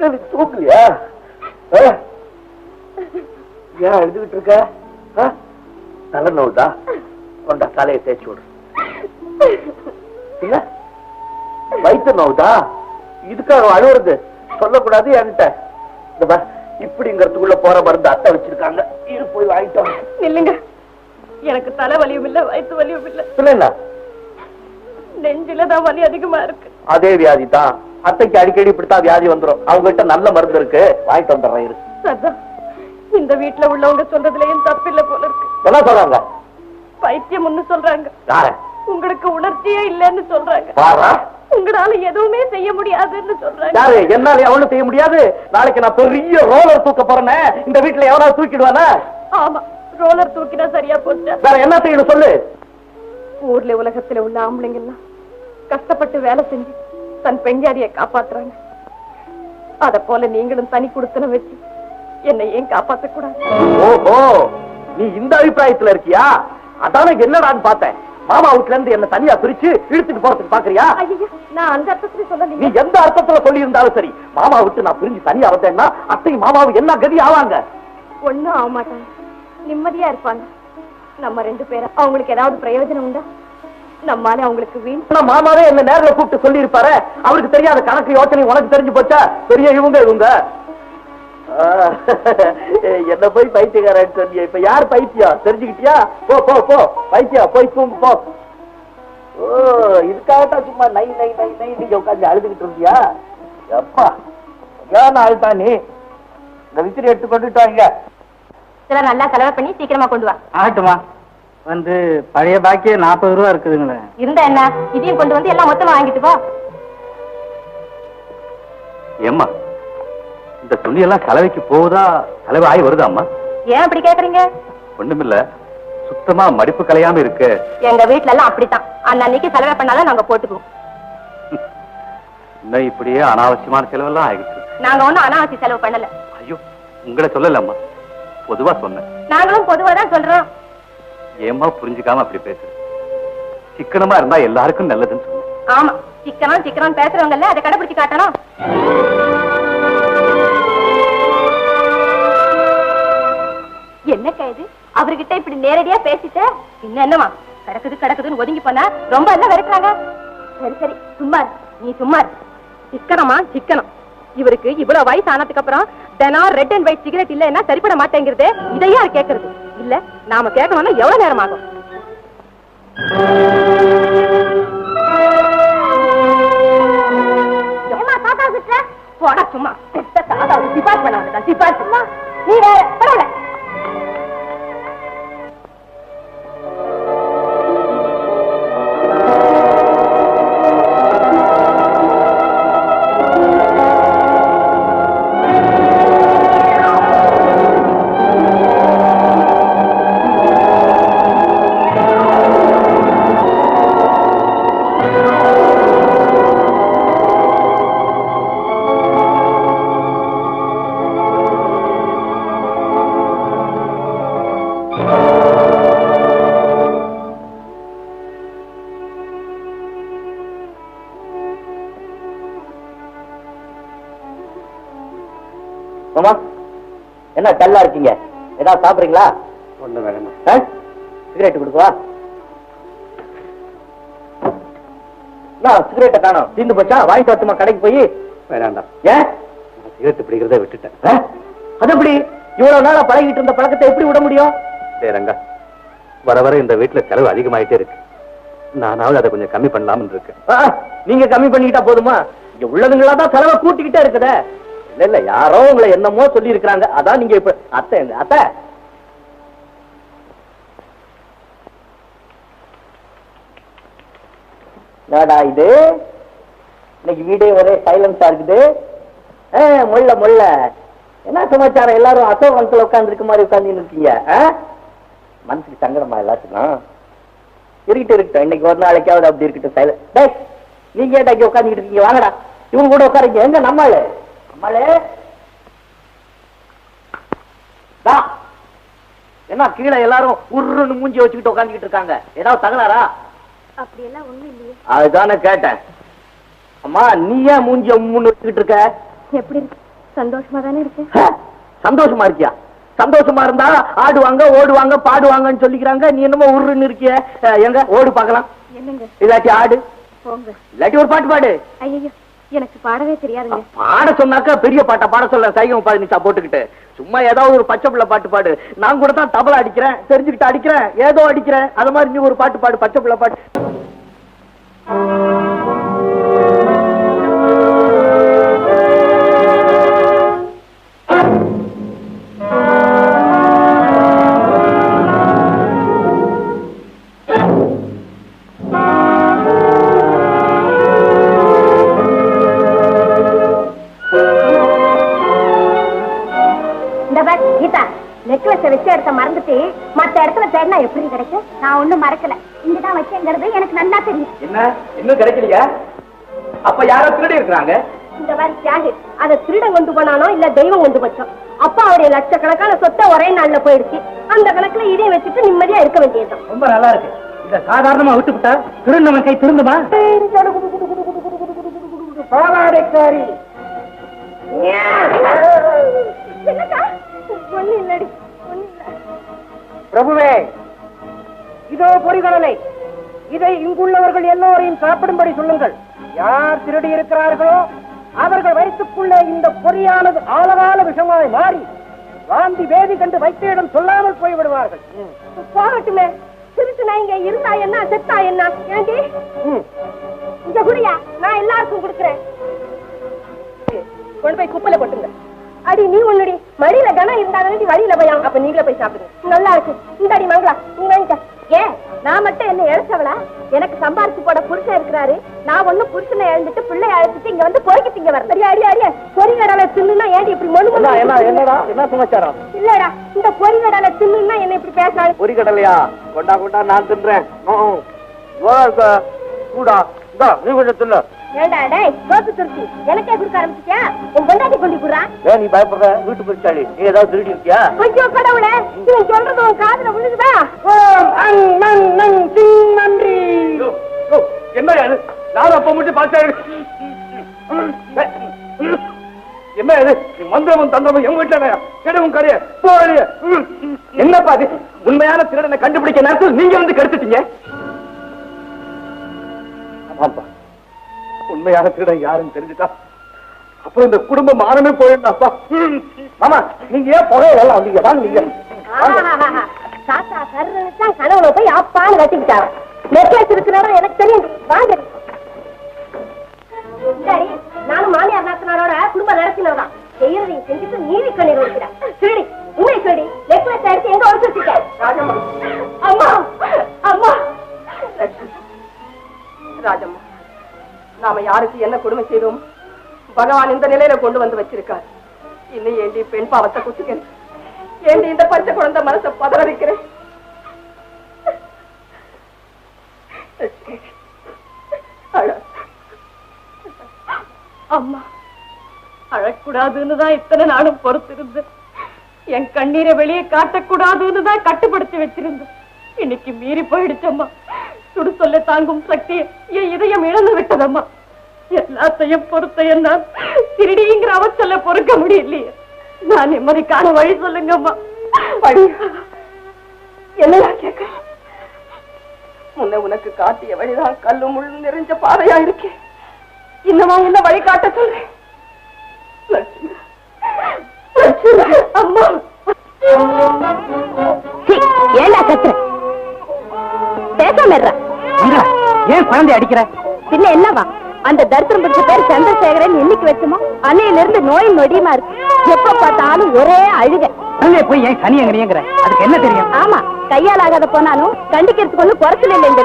தூக்கலையா? ஆ? ஏன் எழுதுகிட்டு இருக்க? தலை நோவுதா கொண்டா தலையை தேய்ச்சி விடு. இல்ல வயிற்று நோவுதா? இதுக்காக அழுவுறது? சொல்லக்கூடாது என்கிட்ட. இந்த இப்படிங்கிறதுக்குள்ள போற மருந்து அத்தை வச்சிருக்காங்க. இரு போய் வாங்கிட்டு வா. இல்லைங்க. எனக்கு தலை வலியும் இல்ல வயிற்று வலியும் இல்ல. இல்லைங்களா நெஞ்சில தான் வலி அதிகமா இருக்கு. அதே வியாதி தான் அத்தைக்கு அடிக்கடி இப்படித்தான் வியாதி வந்துரும். அவங்க கிட்ட நல்ல மருந்து இருக்கு. வாங்கிட்டு வந்துடுறேன் இரு. அதான் இந்த வீட்டுல உள்ளவங்க சொல்றதுலயும் தப்பில்ல போல இருக்கு. என்ன சொல்றாங்க? பைத்தியம்னு சொல்றாங்க. உங்களுக்கு உணர்ச்சியே இல்லைன்னு சொல்றாங்க. உங்களால எதுவுமே செய்ய முடியாதுன்னு சொல்றாங்க. யாரு? என்னால எவனும் செய்ய முடியாது. நாளைக்கு நான் பெரிய ரோலர் தூக்க போறேனே. இந்த வீட்டுல எவனாவது தூக்கிடுவானா? ஆமா ரோலர் தூக்கினா சரியா போச்சு. வேற என்ன செய்யணும் சொல்லு. ஊர்ல உலகத்துல உள்ள ஆம்பளைங்க எல்லாம் கஷ்டப்பட்டு வேலை செஞ்சு தன் பெஞ்சாதிய காப்பாத்துறாங்க. அத போல நீங்களும் தனி கொடுத்தன வச்சு என்னை ஏன் காப்பாத்த கூடாது ஓஹோ நீ இந்த அபிப்பிராயத்துல இருக்கியா? அதான என்னடான்னு பார்த்தேன். மாமா வீட்டுல இருந்து என்ன தனியா பிரிச்சு இழுத்துட்டு போறதுக்கு பாக்குறியா? நான் அந்த அர்த்தத்துல நீ சொல்லலைங்க எந்த அர்த்தத்துல சொல்லி இருந்தாலும் சரி மாமா விட்டு நான் பிரிஞ்சு தனியா வந்தேன்னா அத்தை மாமாவு என்ன கதி ஆவாங்க? ஒண்ணும் ஆக மாட்டாங்க நிம்மதியா இருப்பாங்க. நம்ம ரெண்டு பேரும். அவங்களுக்கு ஏதாவது பிரயோஜனம் உண்டா? நம்மால அவங்களுக்கு வீண் மாமாவே என்ன நேர்ல கூப்பிட்டு சொல்லி இருப்பாரு அவருக்கு தெரியாத கணக்கு யோசனை உனக்கு தெரிஞ்சு போச்சா? பெரிய இவங்க இவங்க. என்ன போய் பைத்தியக்காரன்னு சொன்னிய. இப்ப யார் பைத்தியம்? தெரிஞ்சுக்கிட்டியா? போ போ போ. பைத்தியம் போய் தூங்கு போ. ஓ இதுக்காகத்தான் சும்மா நை நை நை நை நீங்க உட்காந்து அழுதுகிட்டு இருந்தியா? எப்பா ஏன் அழுதா நீ. இந்த விசிறி எடுத்து கொண்டுட்டு வாங்க. நல்லா செலவு பண்ணி சீக்கிரமா கொண்டு வா. ஆகட்டுமா வந்து பழைய பாக்கி நாற்பது ரூபா இருக்குதுங்களே. இருந்தா என்ன? இதையும் கொண்டு வந்து எல்லாம் மொத்தமா வாங்கிட்டு போ. ஏம்மா இந்த துணி எல்லாம் கலவைக்கு போகுதா? கலவை ஆகி வருதாம்மா ஏன் அப்படி கேக்குறீங்க? ஒண்ணுமில்ல சுத்தமா மடிப்பு கலையாம இருக்கு. எங்க வீட்ல எல்லாம் அப்படித்தான். அன்னன்னைக்கு செலவு பண்ணாதான் நாங்க போட்டுக்குவோம். இன்னும் இப்படியே அனாவசியமான செலவெல்லாம் ஆகிட்டு. நாங்க ஒண்ணும் அனாவசிய செலவு பண்ணல. ஐயோ உங்களை சொல்லலம்மா. பொதுவா சொன்னேன். நாங்களும் பொதுவா தான் சொல்றோம். ஏம்மா புரிஞ்சுக்காம அப்படி பேசுற சிக்கனமா இருந்தா எல்லாருக்கும் நல்லதுன்னு சொன்னேன். ஆமா சிக்கனம் சிக்கனம் பேசுறவங்கல்ல அதை கடைபிடிச்சு காட்டணும். என்னக்கா இது? அவர்கிட்ட இப்படி நேரடியா பேசிட்ட? இன்னும் என்னமா கிடக்குது கிடக்குதுன்னு ஒதுங்கி போனா ரொம்ப என்ன வெறுக்கிறாங்க? சரி சரி சும்மா நீ சும்மா சிக்கனமா சிக்கனம். இவருக்கு இவ்வளவு வயசு ஆனதுக்கு அப்புறம் தினம் ரெட் அண்ட் ஒயிட் சிகரெட் இல்லைன்னா சரிப்பட மாட்டேங்கிறது இதையா கேக்குறது? இல்ல நாம கேட்கணும்னா எவ்வளவு நேரம் ஆகும்? தாத்தா சும்மா. பெத்த தாத்தா சும்மா. நீ வேற பரவாயில்ல. மாமா என்ன டல்லா இருக்கீங்க? ஏதாவது சாப்பிடுறீங்களா? ஒண்ணு வேணுமா சிகரெட் கொடுக்குவா? சிகரெட்டை காணோம்? தீந்து போச்சா? வாங்கிட்டு வரட்டுமா கடைக்கு போய்? வேண்டாம் ஏன் சிகரெட் பிடிக்கிறத விட்டுட்டேன்? அது எப்படி? இவ்வளவு நாளா பழகிட்டு இருந்த பழக்கத்தை எப்படி விட முடியும்? டேய் ரங்கா வர வர இந்த வீட்டுல செலவு அதிகமாயிட்டே இருக்கு. நானாவது அதை கொஞ்சம் கம்மி பண்ணலாம்னு இருக்கேன். ஆ, நீங்க கம்மி பண்ணிக்கிட்டா போதுமா? இங்க உள்ளதுங்களா தான் செலவை கூட்டிக்கிட்டே இருக்குதே. இல்ல இல்ல யாரோ உங்களை என்னமோ சொல்லி இருக்கிறாங்க அதான் நீங்க இப்ப அத்தை அத்தை. என்னடா இது? இன்னைக்கு வீடே ஒரே சைலன்ஸா இருக்குது. ஆ, முள்ள முள்ள என்ன சமாச்சாரம்? எல்லாரும் அசோகத்தில் உட்கார்ந்து இருக்க மாதிரி உட்கார்ந்து இருக்கீங்க. ஆ? மனசுக்கு சங்கடமா எல்லாத்துக்கும்? இருக்கட்டும் இருக்கட்டும் இன்னைக்கு ஒரு நாளைக்காவது அப்படி இருக்கட்டும். சைலண்ட் டே நீங்க ஏன்டா இங்க உட்காந்துக்கிட்டு இருக்கீங்க? வாங்கடா. இவங்க கூட உட்காருங்க. எங்க நம்மாளு நம்மாளு. டா. என்ன கீழே எல்லாரும் உருன்னு மூஞ்சி வச்சுக்கிட்டு உட்காந்துக்கிட்டு இருக்காங்க. ஏதாவது தகராறா? அப்படியெல்லாம் ஒண்ணும் இல்லையே. அதுதானே கேட்டேன். அம்மா நீ ஏன் மூஞ்சிய முன்னு வச்சுக்கிட்டு இருக்க? எப்படி சந்தோஷமா தானே இருக்கு? சந்தோஷமா இருக்கியா? சந்தோஷமா இருந்தா ஆடுவாங்க ஓடுவாங்க பாடுவாங்கன்னு சொல்லிக்கிறாங்க. நீ என்னமோ உருன்னு இருக்கிய. எங்க? ஓடு பார்க்கலாம். இல்லாட்டி ஆடு. இல்லாட்டி ஒரு பாட்டு பாடு. ஐயோ எனக்கு பாடவே தெரியாதுங்க. பாட சொன்னாக்கா பெரிய பாட்டை பாட சொல்ல சைகம் பதினிச்சா போட்டுக்கிட்டு. சும்மா ஏதாவது ஒரு பச்சை பிள்ளை பாட்டு பாடு. நான் கூட தான் தபலா அடிக்கிறேன். தெரிஞ்சுக்கிட்டு அடிக்கிறேன். ஏதோ அடிக்கிறேன். அது மாதிரி நீ ஒரு பாட்டு பாடு. பச்சை பிள்ளை பாட்டு. கீதா நெக்லஸ் வச்ச இடத்த மறந்துட்டு மத்த இடத்துல தேடினா எப்படி கிடைக்கும்? நான் ஒண்ணும் மறக்கல. இங்கதான் வச்சேங்கிறது எனக்கு நல்லா தெரியும். என்ன? இன்னும் கிடைக்கலையா? அப்ப யாரோ திருடி இருக்கிறாங்க? இந்த மாதிரி தியாகி அதை திருடன் கொண்டு போனானோ இல்ல தெய்வம் கொண்டு போச்சோம் அப்பா அவருடைய லட்சக்கணக்கான சொத்தை ஒரே நாள்ல போயிடுச்சு. அந்த கணக்குல இதையும் வச்சுட்டு நிம்மதியா இருக்க வேண்டியதுதான். ரொம்ப நல்லா இருக்கு. இத சாதாரணமா விட்டுவிட்டா திருநவன் கை திருந்துமா? பாவாடைக்காரி இல்லடி இல்ல பிரபுவே இதோ பொறிகடலை. இதை இங்குள்ளவர்கள் எல்லோரையும் சாப்பிடும்படி சொல்லுங்கள். யார் திருடி இருக்கிறார்களோ அவர்கள் வயிற்றுக்குள்ளே இந்த பொறியானது ஆழகால விஷமாய் மாறி வாந்தி வேதி கண்டு வைத்தியிடம் சொல்லாமல் போய் விடுவார்கள் போகட்டுமே. திருட்டு நான் இங்க இருந்தா என்ன செத்தா என்ன? ஏண்டி? இங்க குடியா நான் எல்லாருக்கும் கொடுக்குறேன். கொண்டு போய் குப்பையில கொட்டுங்க. அடி நீ ஒண்ணுடி மடியில கனம் இருந்தாலும் வழியில போய் அப்ப நீங்களே போய் சாப்பிடுங்க. நல்லா இருக்கு. இந்த அடி மங்களா நீ வாங்கிக்க ஏன் நான் மட்டும் என்ன இழைச்சவளா? எனக்கு சம்பாரிச்சு போட புருஷன் இருக்கிறாரு. நான் ஒண்ணு புருஷனை இழந்துட்டு பிள்ளை அழைச்சிட்டு இங்க வந்து போய்க்கு திங்க வரேன் சரியா அடி அடியா பொறிகடலை தின்னுனா ஏன்டி இப்படி மொழு என்னடா என்ன சமாச்சாரம்? இல்லடா இந்த பொறிகடலை தின்னுனா என்ன இப்படி பேசினாலும் பொறிகடலையா? கொண்டா கொண்டா நான் தின்றேன். இந்தா நீ கொஞ்சம் தின்னு. ஏண்டா டேய் சோத்து துருத்தி எனக்கே கொடுக்க ஆரம்பிச்சிட்டியா? உன் பொண்டாட்டி கொண்டு ஏன் நீ பயப்படுற? வீட்டு பிரிச்சாளி நீ ஏதாவது திருடி இருக்கியா ஐயோ கடவுளே இவன் சொல்றது உன் காதுல விழுகுதா? ஓம் அங் நங் நங் சிங் நன்றி என்ன அது நான் அப்ப முடிச்சு பார்த்தேன் என்ன இது? நீ மந்திரமும் தந்திரமும் எங்க வீட்டுல கெடுவும் போறிய என்னப்பா அது உண்மையான திருடனை கண்டுபிடிக்க நேரத்தில் நீங்க வந்து கெடுத்துட்டீங்க? ஆமாப்பா. உண்மையான திருடன் யாருன்னு தெரிஞ்சுட்டா? அப்புறம் இந்த குடும்பம் மானமே போயிடலாப்பா மாமா நீங்க ஏன் புகைய எல்லாம் வந்தீங்க? வாங்க நீங்க. தாத்தா கருதான் கனவுல போய் அப்பான்னு கட்டிக்கிட்டாரு நெக்லஸ் இருக்கிறாரோ எனக்கு தெரியும். வாங்க. சரி நானும் மாமியார் நாத்தனாரோட குடும்பம் நடத்தினதான் செய்யறதையும் செஞ்சுட்டு நீதி கண்ணீர் வைக்கிறேன் சரி உண்மை சொல்லி நெக்லஸ் எடுத்து எங்க ஒழிச்சு வச்சுட்டேன் அம்மா அம்மா. ராஜம்மா. நாம யாருக்கு என்ன கொடுமை செய்தோம்? பகவான் இந்த நிலையில கொண்டு வந்து வச்சிருக்கார். இன்னும் ஏண்டி பெண் பாவத்தை குத்துக்கிறேன் ஏண்டி இந்த பச்சை குழந்தை மனசை பதற வைக்கிறேன்? அழ- அம்மா அழக்கூடாதுன்னு தான் இத்தனை நாளும் பொறுத்திருந்தேன். என் கண்ணீரை வெளியே காட்டக்கூடாதுன்னு தான் கட்டுப்படுத்தி வச்சிருந்தேன். இன்னைக்கு மீறி போயிடுச்சம்மா சுடு சொல்ல தாங்கும் சக்தியை என் இதயம் இழந்து விட்டதம்மா. எல்லாத்தையும் பொறுத்த என்னால் திருடிங்கிற அவச்சொல்ல பொறுக்க முடியலையே. நான் நிம்மதிக்கான வழி சொல்லுங்கம்மா. வழி என்னடா கேட்க? முன்ன உனக்கு காட்டிய வழிதான் கல்லு முள்ளு நிறைஞ்ச பாதையா இருக்கேன் இன்னமா என்ன வழி காட்ட சொல்றேன் லட்சுமி. லட்சுமி. அம்மா. ஏண்டா கத்துற? பேசாம. ஏன் குழந்தை அடிக்கிற? பின்ன என்னவா? அந்த தரித்திரம் பிடிச்ச பேர் சந்திரசேகரன் என்னைக்கு வச்சோமோ? அன்னையில இருந்து நோய் நொடியுமா இருக்கு. எப்ப பார்த்தாலும் ஒரே அழுக. குழந்தைய போய் ஏன் சனி எங்கடிங்கிற அதுக்கு என்ன தெரியும்? ஆமா கையால் ஆகாத போனாலும் கண்டிக்கிறதுக்கு ஒண்ணு குறைச்சல இல்லை இந்த